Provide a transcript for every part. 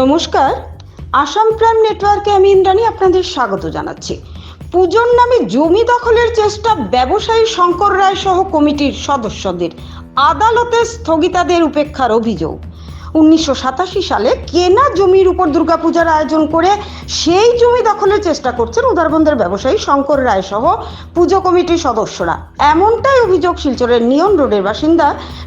নমস্কার। আসাম প্রাইম নেটওয়ার্কে আমি ইন্দ্রাণী আপনাদের স্বাগত জানাচ্ছি। পুজোর নামে জমি দখলের চেষ্টা ব্যবসায়ী শঙ্কর রায় সহ কমিটির সদস্যদের আদালতে স্থগিতাদের উপেক্ষার অভিযোগ। উনিশশো সাতাশি সালে কেনা জমির উপর দুর্গাপূজার আয়োজন করে সেই জমি দখলের চেষ্টা করছেন উদারবন্দের ব্যবসায়ী শঙ্কর রায় সহ পুজো কমিটির সদস্যরা। এমনটাই অভিযোগ শিলচরের নিয়ন রোডের বাসিন্দা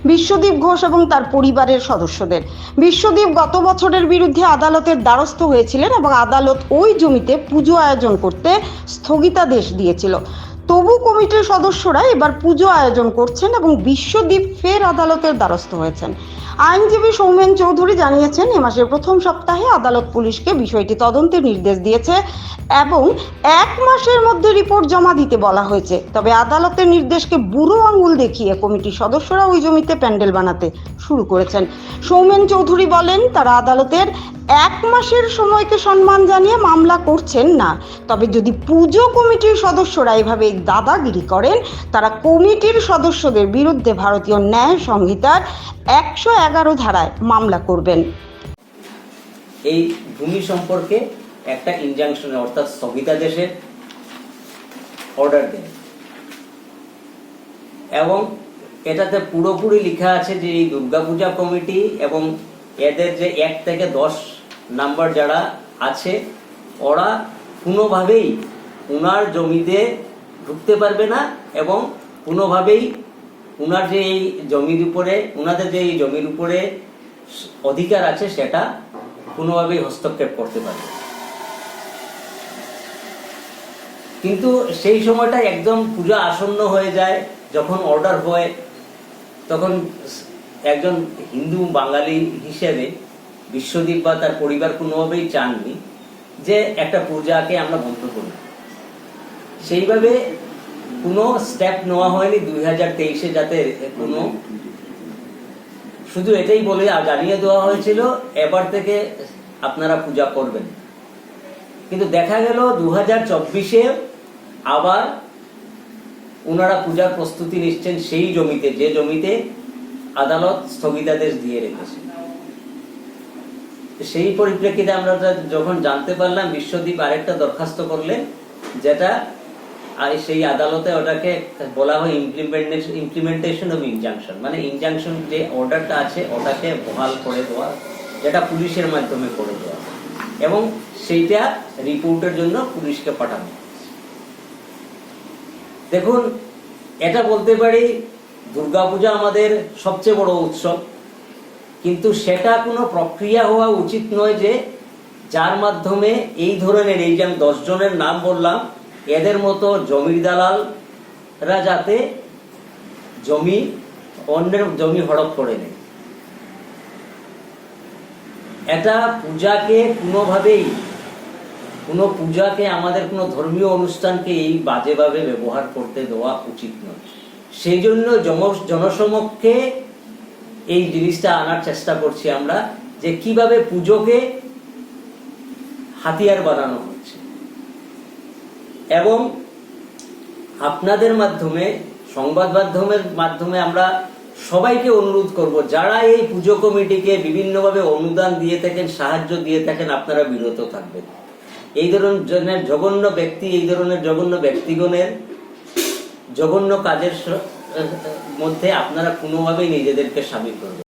বিশ্বদীপ ঘোষ এবং তার পরিবারের সদস্যদের। বিশ্বদীপ গত বছরের বিরুদ্ধে আদালতের দ্বারস্থ হয়েছিলেন এবং আদালত ওই জমিতে পুজো আয়োজন করতে স্থগিতাদেশ দিয়েছিল। তবু কমিটির সদস্যরা এবার পুজো আয়োজন করছেন এবং বিশ্বদ্বীপ ফের আদালতের দ্বারস্থ হয়েছেন। আইনজীবী সৌমেন চৌধুরী জানিয়েছেন, এ মাসের প্রথম সপ্তাহে আদালত পুলিশকে বিষয়টি তদন্তের নির্দেশ দিয়েছে এবং এক মাসের মধ্যে রিপোর্ট জমা দিতে বলা হয়েছে। তবে আদালতের নির্দেশকে বুড়ো আঙুল দেখিয়ে কমিটির সদস্যরা ওই জমিতে প্যান্ডেল বানাতে শুরু করেছেন। সৌমেন চৌধুরী বলেন, তারা আদালতের এক মাসের সময়কে সম্মান জানিয়ে মামলা করছেন না। তবে যদি পুজো কমিটির সদস্যরা এভাবে দাদাগিরি করেন। তারা কমিটির সদস্যদের বিরুদ্ধে ভারতীয় ন্যায় সংহিতার একশো এগারো ধারায় মামলা করবেন। এই ভূমি সম্পর্কে একটা ইনজাংশন অর্থাৎ স্থগিতাদেশের অর্ডার দেন। এবং এটাতে পুরোপুরি লেখা আছে যে এই দুর্গাপূজা কমিটি এবং এদের যে এক থেকে দশ নাম্বার যারা আছে, ওরা কোনোভাবেই ওনার জমিতে ঢুকতে পারবে না এবং কোনোভাবেই ওনার যে এই জমির উপরে ওনাদের যে এই জমির উপরে অধিকার আছে সেটা কোনোভাবেই হস্তক্ষেপ করতে পারবে। কিন্তু সেই সময়টা একদম পূজা আসন্ন হয়ে যায়, যখন অর্ডার হয়, তখন একজন হিন্দু বাঙালি হিসেবে বিশ্বদীপ বা তার পরিবার কোনোভাবেই চাননি যে একটা পূজাকে আমরা বন্ধ করি সেইভাবে কোনো স্টেপ নেওয়া হয়নি দুই হাজার তেইশে যাতে কোনো শুধু এটাই বলে জানিয়ে দেওয়া হয়েছিল এবার থেকে আপনারা পূজা করবেন। কিন্তু দেখা গেল দু হাজার চব্বিশে আবার ওনারা পূজার প্রস্তুতি নিচ্ছেন সেই জমিতে যে জমিতে আদালত স্থগিতাদেশ দিয়ে রেখেছে। সেই পরিপ্রেক্ষিতে আমরা যখন জানতে পারলাম বিশ্বদ্বীপ আরেকটা দরখাস্ত করলেন যেটা আর সেই আদালতে ওটাকে বলা হয় ইমপ্লিমেন্টেশন ইমপ্লিমেন্টেশন অফ ইনজাংশন মানে ইনজাংশন যে অর্ডারটা আছে, ওটাকে বহাল করে দেওয়া, যেটা পুলিশের মাধ্যমে করে দেওয়া। এবং সেইটা রিপোর্টের জন্য পুলিশকে পাঠানো। দেখুন, এটা বলতে পারি, দুর্গাপূজা আমাদের সবচেয়ে বড় উৎসব। কিন্তু সেটা কোনো প্রক্রিয়া হওয়া উচিত নয় যে, যার মাধ্যমে এই ধরনের, এই যে আমি দশজনের নাম বললাম এদের মতো জমির দালালরা যাতে জমি অন্যের জমি হড়প করে নেয়। এটা পূজাকে কোনোভাবেই, কোনো পূজাকে আমাদের কোনো ধর্মীয় অনুষ্ঠানকে এই বাজেভাবে ব্যবহার করতে দেওয়া উচিত নয়। সেই জন্য জনসমক্ষে এই জিনিসটা আনার চেষ্টা করছি আমরা যে কীভাবে পুজোকে হাতিয়ার বানানো হচ্ছে এবং আপনাদের মাধ্যমে, সংবাদ মাধ্যমের মাধ্যমে আমরা সবাইকে অনুরোধ করব, যারা এই পুজো কমিটিকে বিভিন্নভাবে অনুদান দিয়ে থাকেন, সাহায্য দিয়ে থাকেন, আপনারা বিরত থাকবেন। এই ধরনের জঘন্য ব্যক্তি, এই ধরনের জঘন্য ব্যক্তিগণের জঘন্য কাজের মধ্যে আপনারা কোনোভাবেই নিজেদেরকে সামিল করবেন